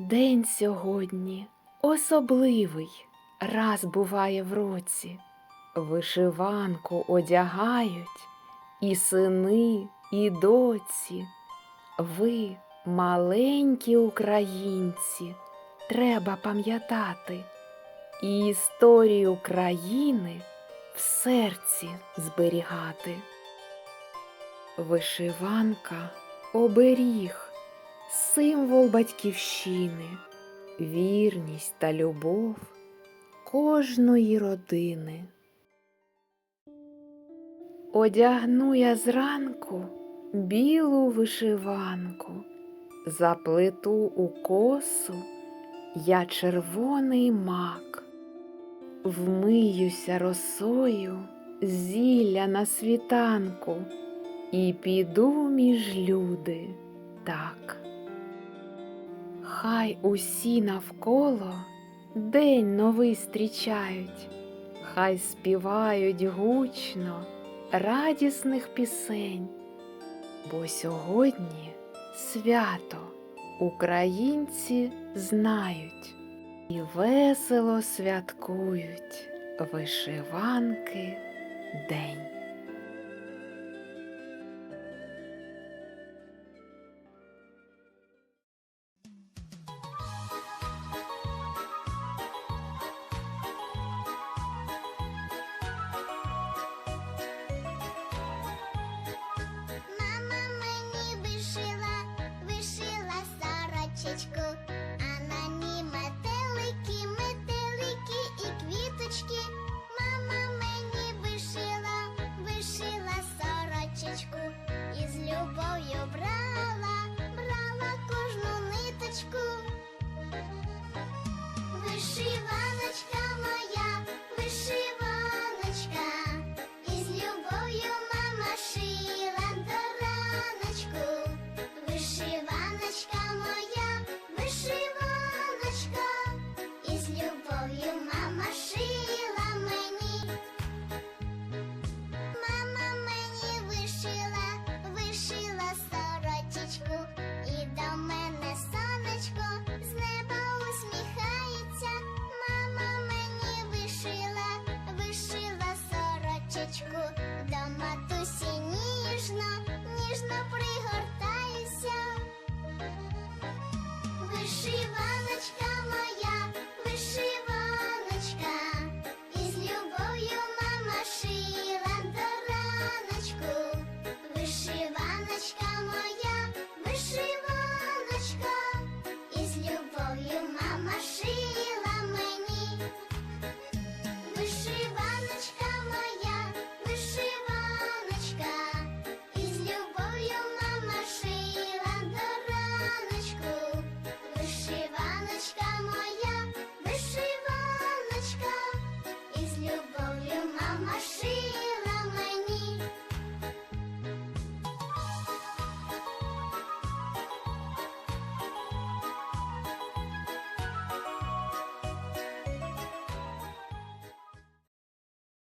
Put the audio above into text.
День сьогодні особливий, раз буває в році. Вишиванку одягають і сини, і доці. Ви, маленькі українці, треба пам'ятати і історію країни в серці зберігати. Вишиванка оберіг, символ батьківщини, вірність та любов кожної родини. Одягну я зранку білу вишиванку, заплету у косу я червоний мак, вмиюся росою зілля на світанку і піду між люди так. Хай усі навколо день новий зустрічають, хай співають гучно радісних пісень, бо сьогодні свято українці знають і весело святкують вишиванки день.